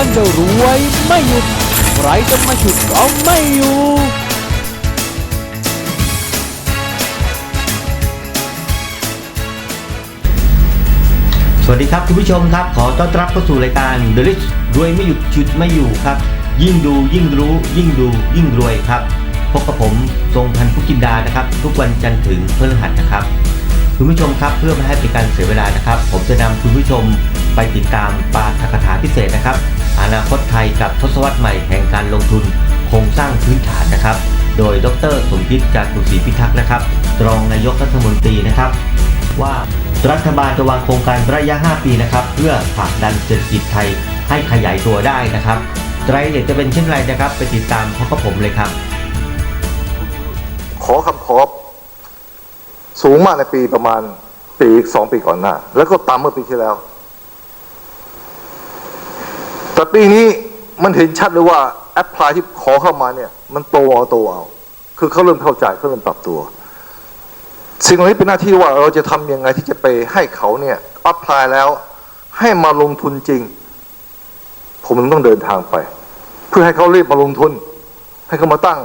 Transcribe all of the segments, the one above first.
ท่านจะรวยไม่หยุด ใครจะมาฉุดเอาไม่อยู่สวัสดีครับคุณผู้ชมครับ ขอต้อนรับเข้าสู่รายการ The Rich รวยไม่หยุดฉุดไม่อยู่ครับ ยิ่งดูยิ่งรู้ ยิ่งดู ยิ่งรวยครับพบกับผมทรงพันธุ์พุกินดานะครับ ทุกวันจันทร์ถึงพฤหัสนะครับ คุณผู้ชมครับเพื่อไม่ให้เป็นการเสียเวลานะครับ ผมจะนำคุณผู้ชม ไปติดตามปาฐกถาพิเศษนะครับ อนาคตไทยกับทศวรรษใหม่แห่งการลงทุนโครงสร้างพื้นฐานนะครับ โดยดรสมคิดจาตุศรีพิทักษ์นะครับรองนายกรัฐมนตรีนะครับ ว่ารัฐบาลจะวางโครงการระยะ 5 ปีนะครับ เพื่อผลักดันเศรษฐกิจไทยให้ขยายตัวได้นะครับรายละเอียดจะเป็นเช่นไรนะครับ ไปติดตามพบกับผมเลยครับ ขอคำขอสูงมากในปีประมาณปีสองปีก่อนหน้า แล้วก็ต่ำเมื่อปีที่แล้ว แต่ปีนี้มันเห็นชัดเลยว่าแอปพลายที่ขอเข้ามาเนี่ย มันโตเอาโตเอา คือเขาเริ่มเข้าใจเขาเริ่มปรับตัว สิ่งเหล่านี้เป็นหน้าที่ว่าเราจะทำยังไงที่จะไปให้เขาเนี่ยอัพพลายแล้วให้มาลงทุนจริง ผมต้องเดินทางไป เพื่อให้เขารีบมาลงทุน ให้เขามาตั้ง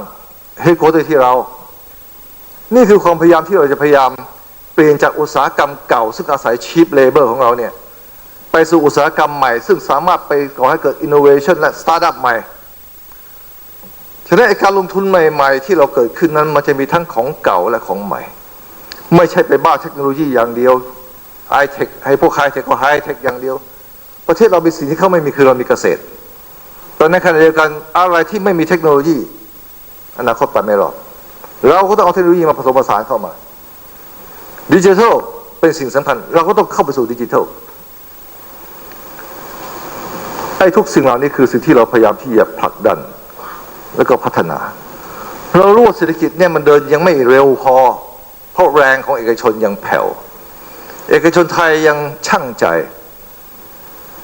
เฮดโคเตอร์ที่เรา นี่คือความพยายามที่เราจะพยายามเปลี่ยนจากอุตสาหกรรมเก่า ซึ่งอาศัยชีพเลเบอร์ของเราเนี่ย ไปสู่อุตสาหกรรมใหม่ ซึ่งสามารถไปก่อให้เกิด innovation และ startup ใหม่ฉะนั้นการลงทุนใหม่ ๆ ที่เราเกิดขึ้นนั้นมันจะมีทั้งของเก่าและของใหม่ ไม่ใช่ไปบ้าเทคโนโลยีอย่างเดียวไฮเทคให้พวกไฮเทคก็ไฮเทคอย่างเดียว ประเทศเรามีสิ่งที่เขาไม่มีคือเรามีเกษตรแตอนในขณะเดียวกันอะไรที่ไม่มีเทคโนโลยี อนาคตไปไม่รอดเราก็ต้องเอาเทคโนโลยีมาผสมผสานเข้ามาดิจิทัลเป็นสิ่งสำคัญ เราก็ต้องเข้าไปสู่ดิจิทัล ไอ้ทุกสิ่งเหล่านี้คือสิ่งที่เราพยายามที่จะผลักดันแล้วก็พัฒนา เรารู้ว่าเศรษฐกิจเนี่ยมันเดินยังไม่เร็วพอ เพราะแรงของเอกชนยังแผ่ว เอกชนไทยยังช่างใจ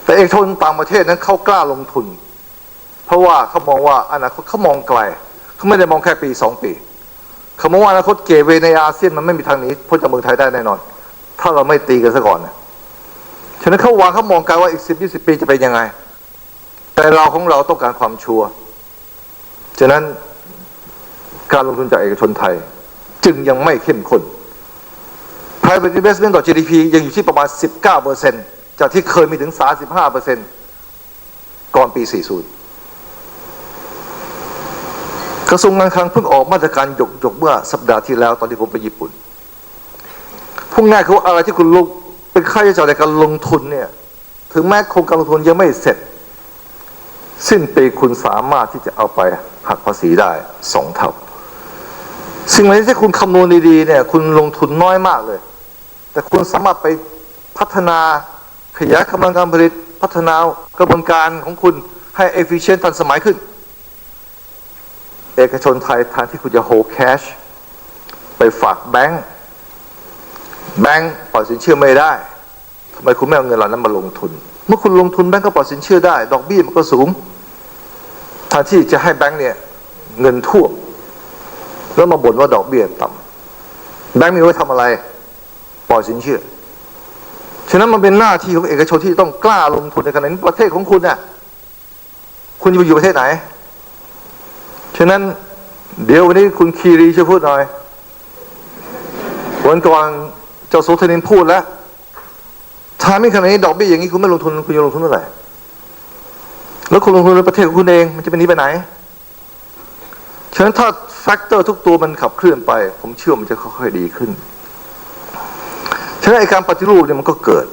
แต่เอกชนต่างประเทศนั้นเขากล้าลงทุน เพราะว่าเขามองว่าอนาคตเขามองไกลเขาไม่ได้มองแค่ปีสองปีเขามองว่าอนาคตเกเวในอาเซียนมันไม่มีทางนี้พ้นจากเมืองไทยได้แน่นอน ถ้าเราไม่ตีกันซะก่อนนะฉะนั้นเขาวางเขามองไกลว่าอีกสิบยี่สิบปีจะเป็นยังไง แต่เราของเราต้องการความชัวร์ฉะนั้นการลงทุนจากเอกชนไทย จึงยังไม่เข้มข้น private investment ต่อ GDP ยังอยู่ที่ประมาณ 19%จากที่เคยมีถึง 35%ก่อนปี 40 กระทรวงการคลังเพิ่งออกมาตรการยกยกเมื่อสัปดาห์ที่แล้วตอนที่ผมไปญี่ปุ่นพูดง่ายคือว่าอะไรที่คุณลงเป็นค่าใช้จ่ายในการลงทุนเนี่ย ถึงแม้โครงการลงทุนยังไม่เสร็จ สิ้นปีคุณสามารถที่จะเอาไปหักภาษีได้สองเท่า สิ่งเหล่านี้ที่คุณคำนวณดีๆเนี่ยคุณลงทุนน้อยมากเลย แต่คุณสามารถไปพัฒนาขยายกำลังการผลิตพัฒนากระบวนการของคุณให้ efficient ทันสมัยขึ้น เอกชนไทยแทนที่คุณจะ hold cash ไปฝากแบงก์แบงก์ปล่อยสินเชื่อไม่ได้ทำไมคุณไม่เอาเงินเหล่านั้นมาลงทุน มื่อคุณลงทุนแบงก์ก็ปล่อยสินเชื่อได้ ดอกเบี้ยมันก็สูงแทนที่จะให้แบงก์เนี่ยเงินท่วมแล้วมาบ่นว่าดอกเบี้ยต่ำแบงก์มีไว้ทำอะไร ปล่อยสินเชื่อ ฉะนั้นมันเป็นหน้าที่ของเอกชนที่ต้องกล้าลงทุนในขณะนี้ประเทศของคุณเนี่ยคุณจะไปอยู่ประเทศไหน ฉะนั้นเดี๋ยววันนี้คุณคีรีช่วยพูดหน่อยวันก่อนเจ้าโสธนินพูดแล้ว ถาไม่ขนาดนี้ดอกเบี้ยอย่างนี้คุณไม่ลงทุนคุณจะลงทุนเมื่อไหร่แล้วคุณลงทุนในประเทศของคุณเองมันจะเป็นนี้ไปไหนฉะนั้นถ้าแฟกเตอร์ทุกตัวมันขับเคลื่อนไป ผมเชื่อมันจะค่อยๆดีขึ้นฉะนั้นไอการปฏิรูปเนี่ยมันก็เกิด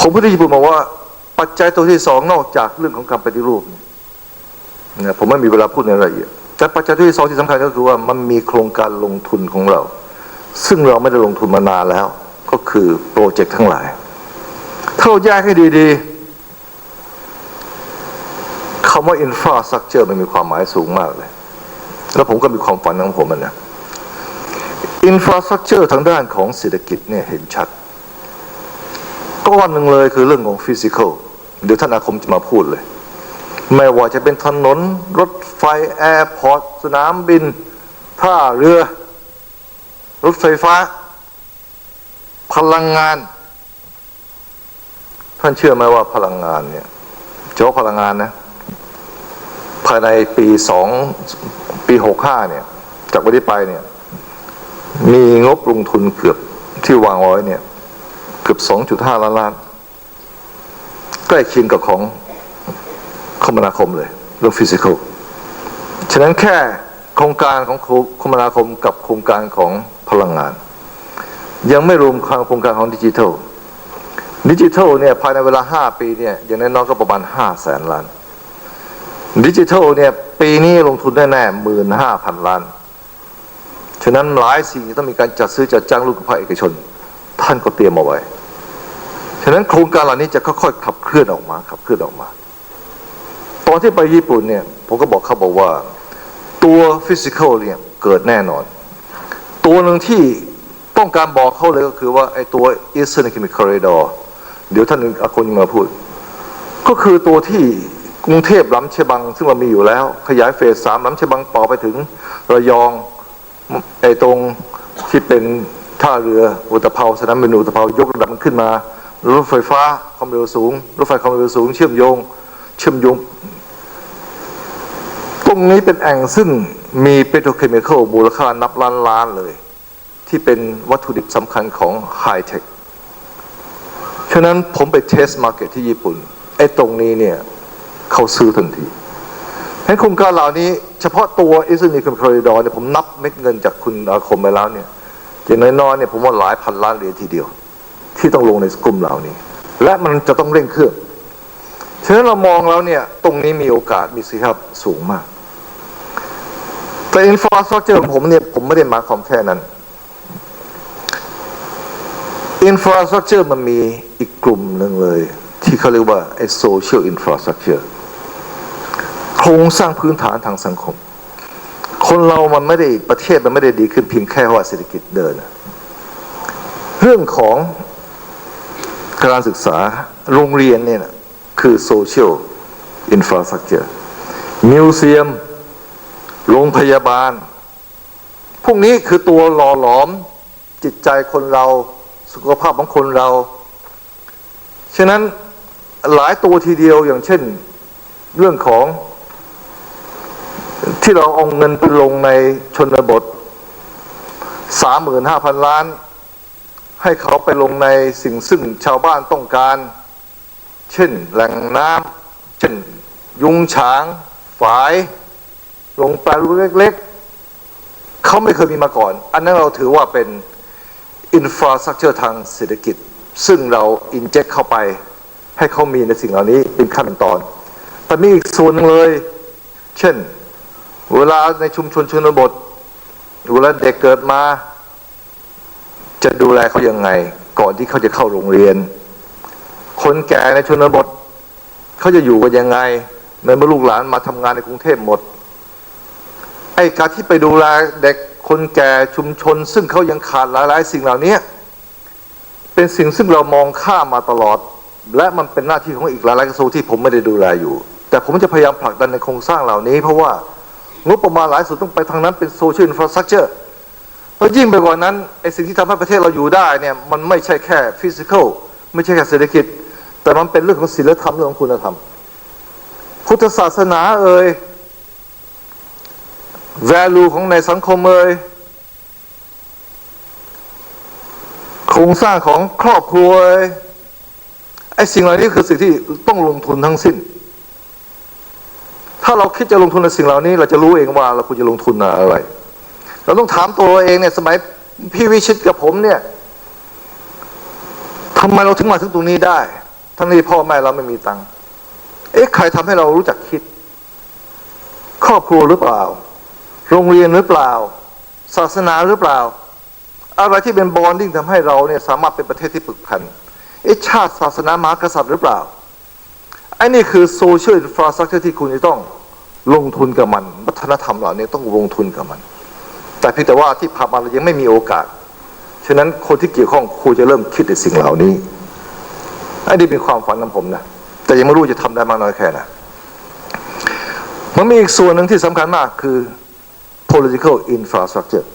ผมพูดที่ญี่ปุ่นบอกว่า ปัจจัยตัวที่สองนอกจากเรื่องของการปฏิรูปเนี่ยผมไม่มีเวลาพูดในรายละเอียดแต่ปัจจัยตัวที่สองที่สำคัญก็คือว่ามันมีโครงการลงทุนของเรา ซึ่งเราไม่ได้ลงทุนมานานแล้ว ก็คือโปรเจกต์ทั้งหลาย ถ้าเราแยกให้ดีๆคำว่า infrastructure มันมีความหมายสูงมากเลย แล้วผมก็มีความฝันของผมนะ infrastructure ทางด้านของเศรษฐกิจเนี่ยเห็นชัด ก้อนหนึ่งเลยคือเรื่องของ physical เดี๋ยวท่านอาคมจะมาพูดเลย ไม่ว่าจะเป็นถนน รถไฟ แอร์พอร์ต สนามบินท่าเรือ รถไฟฟ้า พลังงาน ท่านเชื่อไหมว่าพลังงานเนี่ยเฉพาะพลังงานนะภายในปีสองปีหกห้าเนี่ย จากวันนี้ไปเนี่ย มีงบลงทุนเกือบที่วางไว้เนี่ย เกือบสองจุดห้าล้านล้าน ใกล้เคียงกับของคมนาคมเลยเรื่องฟิสิกอลฉะนั้นแค่โครงการของคมนาคมกับโครงการของพลังงาน ยังไม่รวมโครงการของดิจิทัล ดิจิทัลเนี่ยภายในเวลา 5 ปีเนี่ยอย่างน้อยก็ประมาณ 5 แสนล้าน ดิจิทัลเนี่ยปีนี้ลงทุนแน่ๆหมื่นห้าพันล้าน ฉะนั้นหลายสิ่งที่ต้องมีการจัดซื้อจัดจ้างลูกภาคเอกชน ท่านก็เตรียมเอาไว้ ฉะนั้นโครงการเหล่านี้จะค่อยๆขับเคลื่อนออกมาขับเคลื่อนออกมา ตอนที่ไปญี่ปุ่นเนี่ยผมก็บอกเขาบอกว่า ตัวฟิสิกอลเนี่ยเกิดแน่นอน ตัวหนึ่งที่ ต้องการบอกเขาเลยก็คือว่าไอ้ตัว Eastern Economic Corridor เดี๋ยวท่านอาคนมาพูด ก็คือตัวที่กรุงเทพล้ำเชบัง ซึ่งมันมีอยู่แล้ว ขยายเฟสสามล้ำเชบังต่อไปถึงระยองไอ้ตรงที่เป็นท่าเรืออุตภเปาสนามบินอุตภเปายกระดับมันขึ้นมารถไฟฟ้าความเร็วสูง รถไฟความเร็วสูง เชื่อมโยง เชื่อมโยง ตรงนี้เป็นแอ่งซึ่งมีเปโตรเคมีคอลมูลค่านับล้านล้านเลย ที่เป็นวัตถุดิบสำคัญของไฮเทคฉะนั้นผมไปเทสมาร์เก็ตที่ญี่ปุ่นไอ้ตรงนี้เนี่ยเขาซื้อทันทีให้โครงการเหล่านี้เฉพาะตัว i s t e r n e c o n Corridor เนี่ยผมนับเม็ดเงินจากคุณอาคมไปแล้วเนี่ยอย่างน้อยๆเนี่ยผมว่าหลายพันล้านเหรียญทีเดียว ที่ต้องลงในกลุ่มเหล่านี้ และมันจะต้องเร่งเครื่องฉะนั้นเรามองแล้วเนี่ยตรงนี้มีโอกาสมีสิทธิภาพสูงมาก แต่อินฟราสตรักเจอของผมเนี่ยผมไม่ได้มาความแค่นั้น อินฟราสตรักเจอร์มันมีอีกกลุ่มหนึ่งเลย ที่เขาเรียกว่าไอโซเชียลอินฟราสตรักเจอร์โครงสร้างพื้นฐานทางสังคม คนเรามันไม่ได้ประเทศมันไม่ได้ดีขึ้นเพียงแค่ว่าเศรษฐกิจเดิน เรื่องของการศึกษาโรงเรียนเนี่ยนะคือโซเชียลอินฟราสตรักเจอร์มิวเซียม โรงพยาบาล พวกนี้คือตัวหล่อหลอมจิตใจคนเรา สุขภาพของคนเรา ฉะนั้นหลายตัวทีเดียวอย่างเช่น เรื่องของ ที่เราเอาเงินไปลงในชนบทสามหมื่นห้าพันล้าน ให้เขาไปลงในสิ่งซึ่งชาวบ้านต้องการ เช่นแหล่งน้ำเช่น ยุงฉาง ฝาย ลงปลาลูกเล็ก ๆ เขาไม่เคยมีมาก่อน อันนั้นเราถือว่าเป็น อินฟราสตรักเจอร์ทางเศรษฐกิจ ซึ่งเราอินเจ t เข้าไป ให้เขามีในสิ่งเหล่านี้เป็นขั้นตอน แต่มีอีกส่วนหนึงเลย เช่น เวลาในชุมชนชนบท เวลาเด็กเกิดมา จะดูแลเขายังไง ก่อนที่เขาจะเข้าโรงเรียน คนแก่ในชนบท เขาจะอยู่กันยังไงเมื่อลูกหลานมาทำงานในกรุงเทพหมดไอ้การที่ไปดูแลเด็ก คนแก่ชุมชน ซึ่งเขายังขาดหลาย ๆ สิ่งเหล่านี้เป็นสิ่งซึ่งเรามองข้ามมาตลอด และมันเป็นหน้าที่ของอีกหลายๆกระทรวงที่ผมไม่ได้ดูแลอยู่ แต่ผมจะพยายามผลักดันในโครงสร้างเหล่านี้ เพราะว่างบประมาณหลายส่วนต้องไปทางนั้นเป็นโซเชียลอินฟราสตรักเจอร์เพราะยิ่งไปกว่านั้นไอ้สิ่งที่ทำให้ประเทศเราอยู่ได้เนี่ยมันไม่ใช่แค่ฟิสิกอลไม่ใช่แค่เศรษฐกิจ แต่มันเป็นเรื่องของศีลธรรมเรื่องของคุณธรรม พุทธศาสนาเอ่ย value ของในสังคมเอ่ยโครงสร้างของครอบครัวเอ่ยไอ้สิ่งเหล่านี้คือสิ่งที่ต้องลงทุนทั้งสิ้น ถ้าเราคิดจะลงทุนในสิ่งเหล่านี้ เราจะรู้เองว่าเราควรจะลงทุนอะไร เราต้องถามตัวเราเองเนี่ยสมัยพี่วิชิตกับผมเนี่ยทำไมเราถึงมาถึงตรงนี้ได้ ทั้งที่พ่อแม่เราไม่มีตังค์เอ๊ะใครทำให้เรารู้จักคิด ครอบครัวหรือเปล่า โรงเรียนหรือเปล่า ศาสนาหรือเปล่า อะไรที่เป็นบอนดิ้งทำให้เราเนี่ยสามารถเป็นประเทศที่ปึกพันเอชาติศาสนามหากษัตริย์หรือเปล่าไอ้นี่คือโซเชียลอินฟราสตรักเจอร์ที่คุณจะต้องลงทุนกับมัน วัฒนธรรมเหล่านี้ต้องลงทุนกับมัน แต่เพียงแต่ว่าที่ผ่านมาเรายังไม่มีโอกาส ฉะนั้นคนที่เกี่ยวข้องควรจะเริ่มคิดในสิ่งเหล่านี้ไอ้นี่เป็นความฝันของผมนะแต่ยังไม่รู้จะทำได้มากน้อยแค่ไหนมันมีอีกส่วนหนึ่งที่สำคัญมากคือ political infrastructure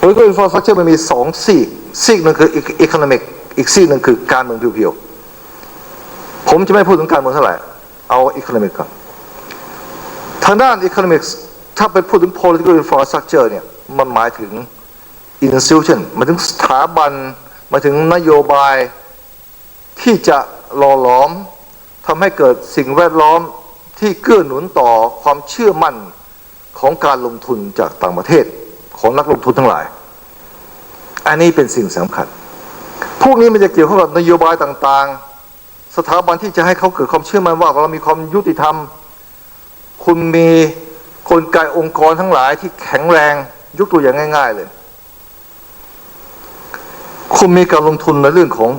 political infrastructure มันมีสองซีกซีกหนึ่งคือ economic อีกซีกหนึ่งคือการเมืองเพียวผมจะไม่พูดถึงการเมืองเท่าไหร่ เอาอี o n o m i c ก่อนทางด้าน economics ถ้าไปพูดถึง political infrastructure เนี่ย มันหมายถึง institution หมายถึงสถาบันหมายถึงนโยบายที่จะหล่อหลอมทำให้เกิดสิ่งแวดล้อมที่เกื้อหนุนต่อความเชื่อมั่น ของการลงทุนจากต่างประเทศของนักลงทุนทั้งหลาย อันนี้เป็นสิ่งสำคัญ พวกนี้มันจะเกี่ยวข้องกับนโยบายต่างๆ สถาบันที่จะให้เขาเกิดความเชื่อมั่นว่าเรามีความยุติธรรม คุณมีกลไกองค์กรทั้งหลายที่แข็งแรงยกตัวอย่างง่าย ๆ เลย คุณมีการลงทุนในเรื่องของ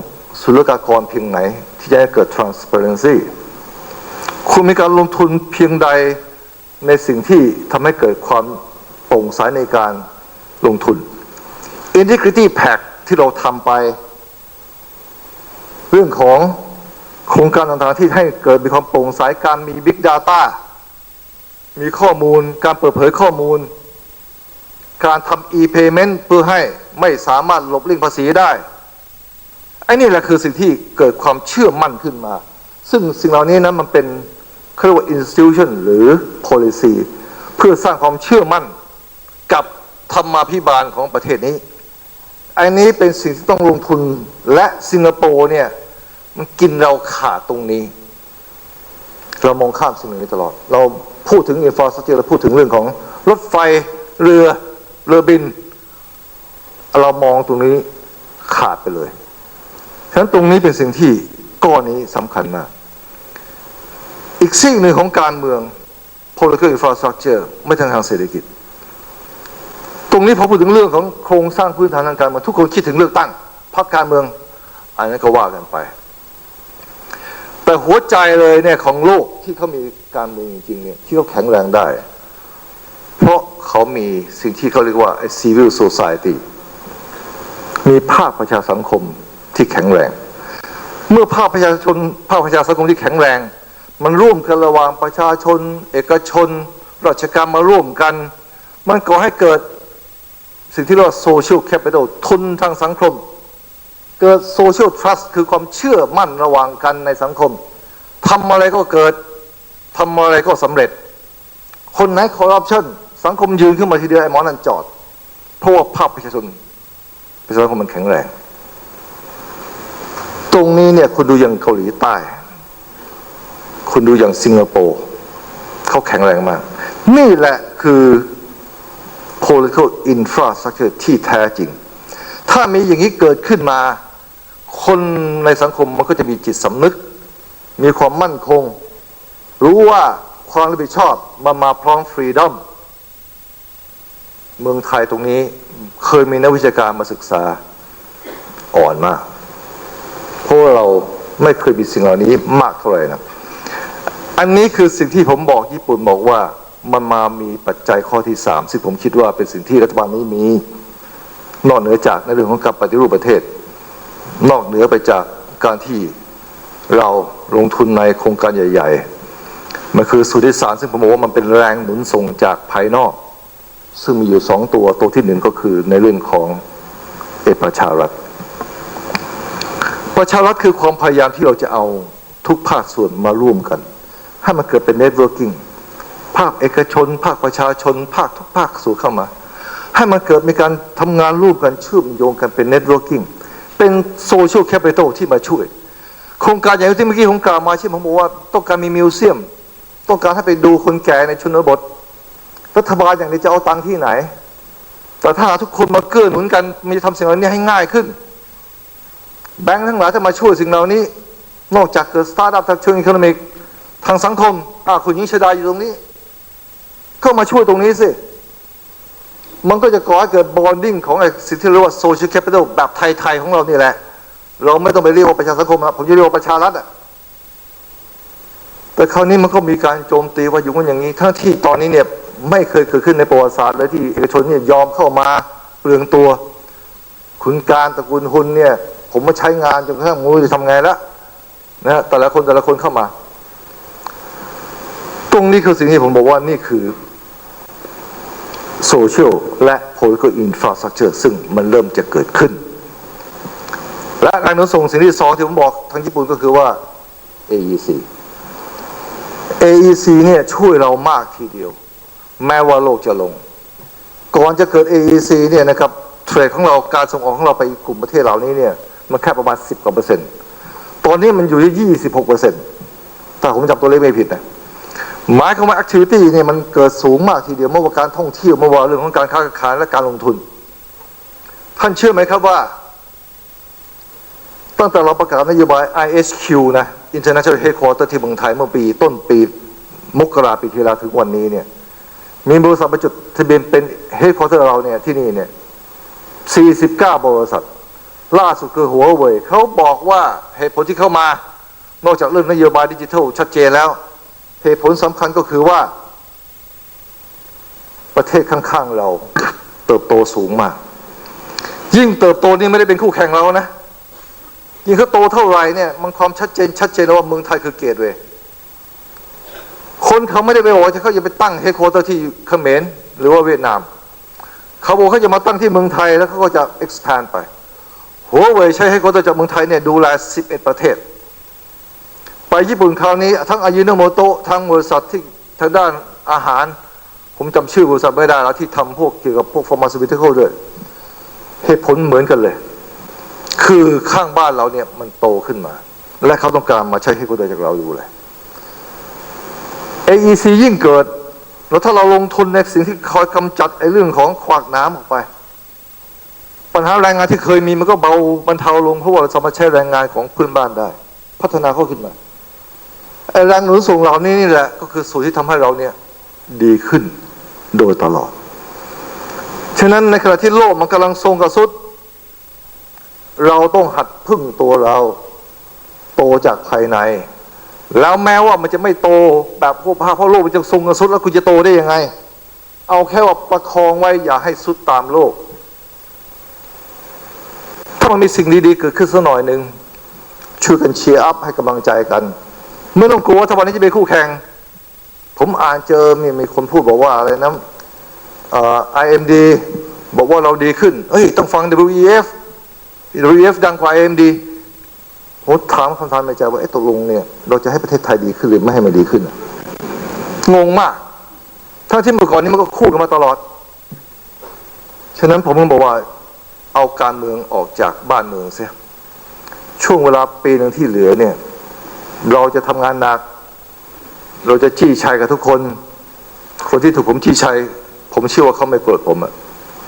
ศุลกากรเพียงไหน ที่จะให้เกิด transparency คุณมีการลงทุนเพียงใด ในสิ่งที่ทำให้เกิดความโปร่งใสในการลงทุน Integrity Pack ที่เราทำไป เรื่องของโครงการต่างๆที่ให้เกิดมีความโปร่งใสการมี Big Data มีข้อมูลการเปิดเผยข้อมูล การทำ e-payment เพื่อให้ไม่สามารถหลบเลี่ยงภาษีได้ไอ้นี่แหละคือสิ่งที่เกิดความเชื่อมั่นขึ้นมา ซึ่งสิ่งเหล่านี้นะมันเป็น เขาเรียกว่า institution หรือ policy เพื่อสร้างความเชื่อมั่นกับธรรมาภิบาลของประเทศนี้ อันนี้เป็นสิ่งที่ต้องลงทุนและสิงคโปร์เนี่ยมันกินเราขาดตรงนี้ เรามองข้ามสิ่งนี้ตลอด เราพูดถึงอินฟราสตรักเจอร์เราพูดถึงเรื่องของรถไฟเรือเรือบิน เรามองตรงนี้ขาดไปเลย ฉะนั้นตรงนี้เป็นสิ่งที่ก้อนนี้สำคัญมาก กสิ่งหนึ่งของการเมือง political infrastructure ไม่ทางทางเศรษฐกิจ ตรงนี้พอพูดถึงเรื่องของโครงสร้างพื้นฐานทางการเมืองทุกคนคิดถึงเลือกตั้งพรรคการเมืองอันนั้นก็ว่ากันไป แต่หัวใจเลยเนี่ยของโลกที่เขามีการเมืองจริงๆเนี่ยที่เขาแข็งแรงได้ เพราะเขามีสิ่งที่เขาเรียกว่า civil society มีภาคประชาสังคมที่แข็งแรง เมื่อภาคประชาชนภาคประชาสังคมที่แข็งแรง มันร่วมกันระหว่างประชาชน เอกชนราชการมาร่วมกัน มันก่อให้เกิดสิ่งที่เรียกว่า social capital ทุนทางสังคม เกิด social trust คือความเชื่อมั่นระหว่างกันในสังคมทำอะไรก็เกิดทำอะไรก็สำเร็จ คนไหนคอร์รัปชันสังคมยืนขึ้นมาทีเดียวไอ้หมอนั่นจอด เพราะว่าภาคประชาชนประชาชนมันแข็งแรง ตรงนี้เนี่ยคุณดูอย่างเกาหลีใต้ คุณดูอย่างสิงคโปร์เขาแข็งแรงมาก นี่แหละคือ political infrastructure ที่แท้จริง ถ้ามีอย่างนี้เกิดขึ้นมา คนในสังคมมันก็จะมีจิตสำนึก มีความมั่นคง รู้ว่าความรับผิดชอบมันมาพร้อมฟรีดอมเมืองไทยตรงนี้เคยมีนักวิชาการมาศึกษาอ่อนมาก เพราะเราไม่เคยมีสิ่งเหล่านี้มากเท่าไหร่นะ อันนี้คือสิ่งที่ผมบอกญี่ปุ่นบอกว่ามันมามีปัจจัยข้อที่สามซึ่งผมคิดว่าเป็นสิ่งที่รัฐบาลนี้มี นอกเหนือจากในเรื่องของการปฏิรูปประเทศ นอกเหนือไปจากการที่เราลงทุนในโครงการใหญ่ ๆ มันคือสุทธิสารซึ่งผมบอกว่ามันเป็นแรงหนุนส่งจากภายนอก ซึ่งมีอยู่สองตัวตัวที่หนึ่งก็คือในเรื่องของเอกประชารัฐ ประชารัฐคือความพยายามที่เราจะเอาทุกภาคส่วนมาร่วมกัน ให้มันเกิดเป็นเน็ตเวิร์กิ่งภาคเอกชน ภาคประชาชน ภาคทุกภาคสู่เข้ามา ให้มันเกิดมีการทำงานร่วมกันเชื่อมโยงกันเป็นเน็ตเวิร์กิ่งเป็นโซเชียลแคปิตอลที่มาช่วย โครงการอย่างที่เมื่อกี้ผมกล่าวมาเช่นผมบอกว่าต้องการมีมิวเซียม ต้องการให้ไปดูคนแก่ในชนบท รัฐบาลอย่างนี้จะเอาตังค์ที่ไหน แต่ถ้าทุกคนมาเกื้อหนุนกันมันจะทำสิ่งเหล่านี้ให้ง่ายขึ้น แบงค์ทั้งหลายจะมาช่วยสิ่งเหล่านี้ นอกจากเกิดสตาร์ทอัพทางเชิงอีโคโนมิก ทางสังคมอ่าคุณยิ่งชดาอยู่ตรงนี้ ก็มาช่วยตรงนี้สิ มันก็จะก่อให้เกิดบอนดิ้งของไอ้สิ่งที่เรียกว่าโซเชียลแคปิตอลแบบไทยๆของเรานี่แหละ เราไม่ต้องไปเรียกว่าประชาสังคมนะผมจะเรียกว่าประชารัฐอะแต่คราวนี้มันก็มีการโจมตีว่าอยู่กันอย่างนี้ ทั้งที่ตอนนี้เนี่ยไม่เคยเกิดขึ้นในประวัติศาสตร์เลยที่เอกชนเนี่ยยอมเข้ามาเปลืองตัว คุณการตระกูลหุนเนี่ย ผมมาใช้งานจนกระทั่งไมูจะทำไงละนะแต่ละคนแต่ละคนเข้ามา รงนี้คือสิ่งที่ผมบอกว่านี่คือโซเชียลและ political infrastructure ซึ่งมันเริ่มจะเกิดขึ้น และการหนุนส่งสิ่งที่สองที่ผมบอกทางญี่ปุ่นก็คือว่า AEC AEC เนี่ยช่วยเรามากทีเดียว แม้ว่าโลกจะลง ก่อนจะเกิด AEC เนี่ยนะครับเทรดของเราการส่งออกของเราไปกลุ่มประเทศเหล่านี้เนี่ยมันแค่ประมาณ 10กว่าเปอร์เซ็นต์ ตอนนี้มันอยู่ที่ 26เปอร์เซ็นต์ถ้าผมจำตัวเลขไม่ผิดนะ หมายความว่า activity เนี่ยมันเกิดสูงมากทีเดียวเมื่อว่าการท่องเที่ยวเมื่อว่าเรื่องของการค้าขายและการลงทุน ท่านเชื่อไหมครับว่า ตั้งแต่เราประกาศนโยบาย ISQ นะ International Headquarter ที่เมืองไทยเมื่อปี ต้นปีมกราปีที่แล้วถึงวันนี้เนี่ย มีบริษัทประจุดทะเบียนเป็น Headquarter เราเนี่ยที่นี่เนี่ย 49 บริษัท ล่าสุดคือหัวเว่ยเขาบอกว่าเหตุผลที่เข้ามานอกจากเรื่องนโยบายดิจิทัลชัดเจนแล้ว เหตุผลสำคัญก็คือว่า ประเทศข้างๆเราเติบโตสูงมาก ยิ่งเติบโตนี่ไม่ได้เป็นคู่แข่งเรานะยิ่งเขาโตเท่าไหร่เนี่ยมันความชัดเจนชัดเจนแล้วว่าเมืองไทยคือเกตเวย์คนเขาไม่ได้ไปบอกว่าเขาจะไปตั้งเฮดโคเตอร์ที่เขมรหรือว่าเวียดนาม เขาบอกเขาจะมาตั้งที่เมืองไทยแล้วเขาก็จะ expand ไปหัวเว่ยใช้เฮดโคเตอร์จากเมืองไทยเนี่ยดูแล 11 ประเทศ ไปญี่ปุ่นคราวนี้ ทั้งอายุนโมโตะทั้งบริษัทที่ทางด้านอาหาร ผมจำชื่อบริษัทไม่ได้แล้วที่ทำพวกเกี่ยวกับพวกฟาร์มาซูติคอลด้วยเหตุผลเหมือนกันเลย คือข้างบ้านเราเนี่ยมันโตขึ้นมา และเขาต้องการมาใช้ให้คนเดินจากเราอยู่เลย AEC ยิ่งเกิด แล้วถ้าเราลงทุนในสิ่งที่คอยกำจัดไอ้เรื่องของขวากน้ำออกไป ปัญหาแรงงานที่เคยมีมันก็เบาบรรเทาลงเพราะว่าเราสามารถใช้แรงงานของเพื่อนบ้านได้ พัฒนาเขาขึ้นมา แรงหนุนส่งเหล่านี้นี่แหละ ก็คือส่วนที่ทำให้เราเนี่ยดีขึ้นโดยตลอด ฉะนั้นในขณะที่โลกมันกำลังทรงกระสุด เราต้องหัดพึ่งตัวเรา โตจากภายใน แล้วแม้ว่ามันจะไม่โตแบบพวกพาเพราะโลกมันจะทรงกระสุดแล้วคุณจะโตได้ยังไง เอาแค่ว่าประคองไว้อย่าให้สุดตามโลก ถ้ามันมีสิ่งดีๆเกิดขึ้นสักหน่อยหนึ่งช่วยกันเชียร์อัพให้กำลังใจกัน ไม่ต้องกลัวถ้าวันนี้จะเป็นคู่แข่ง ผมอ่านเจอมีมีคนพูดบอกว่าอะไรนะเอ่อ IMD บอกว่าเราดีขึ้น เอ้ย ต้องฟัง WEF WEF ดังกว่า IMD ผมถามคำถามในใจว่าไอ้ตกลงเนี่ย เราจะให้ประเทศไทยดีขึ้นหรือไม่ให้มันดีขึ้น งงมากทั้งที่เมื่อก่อนนี้มันก็คู่กันมาตลอด ฉะนั้นผมก็บอกว่า เอาการเมืองออกจากบ้านเมืองเสียช่วงเวลาปีหนึ่งที่เหลือเนี่ย เราจะทำงานหนัก เราจะจี้ชัยกับทุกคน คนที่ถูกผมชี้ชัย ผมเชื่อว่าเขาไม่โกรธผมอะ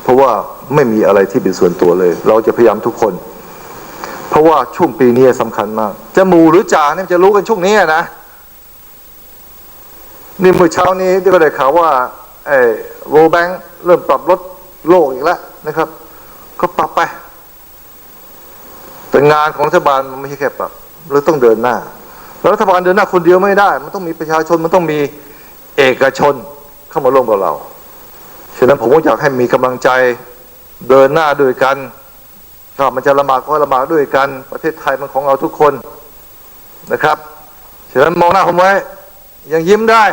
เพราะว่าไม่มีอะไรที่เป็นส่วนตัวเลย เราจะพยายามทุกคน เพราะว่าช่วงปีนี้สำคัญมากจะหมู่หรือจ่าเนี่ยจะรู้กันช่วงนี้นะนี่เมื่อเช้านี้ก็ได้ข่าวว่าไอ้โวแบงเริ่มปรับลดโลกอีกแล้วนะครับ ก็ปรับไป แต่งานของรัฐบาลมันไม่ใช่แค่ปรับเราต้องเดินหน้า รัฐบาลเดินหน้าคนเดียวไม่ได้ มันต้องมีประชาชนมันต้องมีเอกชนเข้ามาร่วมกับเราฉะนั้นผมก็อยากให้มีกำลังใจเดินหน้าด้วยกันถ้ามันจะลำบากก็ลำบากด้วยกัน ประเทศไทยมันของเราทุกคนนะครับฉะนั้นมองหน้าผมไว้ยังยิ้มได้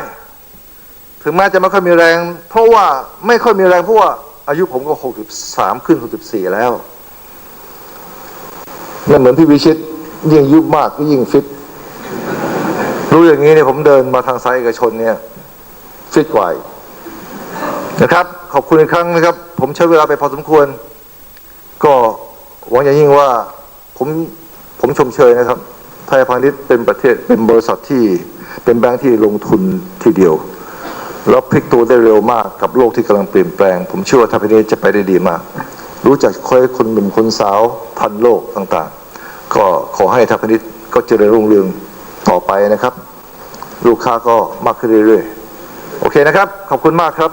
ถึงแม้จะไม่ค่อยมีแรง เพราะว่าไม่ค่อยมีแรงเพราะว่าอายุผมก็หกสิบสามขึ้นหกสิบสี่แล้วนั่นเหมือนพี่วิชิตยิ่งยุบมากก็ยิ่งฟิต รู้อย่างนี้เนี่ยผมเดินมาทางสายเอกชนเนี่ยฟิตกว่าอีนะครับ ขอบคุณอีกครั้งนะครับ ผมใช้เวลาไปพอสมควร ก็หวังอย่างยิ่งว่าผมผมชมเชยนะครับ ไทยพาณิชย์เป็นประเทศเป็นบริษัทที่เป็นแบงค์ที่ลงทุนทีเดียว แล้วพลิกตัวได้เร็วมากกับโลกที่กำลังเปลี่ยนแปลง ผมเชื่อว่าไทยพาณิชย์จะไปได้ดีมาก รู้จักค่อยคนหนุ่มคนสาวทันโลกต่างๆ ก็ขอให้ไทยพาณิชย์ก็เจริญรุ่งเรือง ต่อไปนะครับ ลูกค้าก็มากขึ้นเรื่อยๆ โอเคนะครับ ขอบคุณมากครับ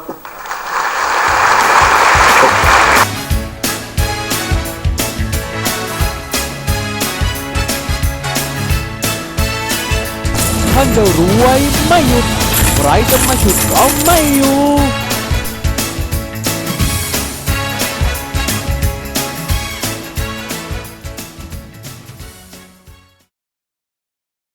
ท่านจะรวยไม่หยุด ใครจะมาฉุดก็ไม่อยู่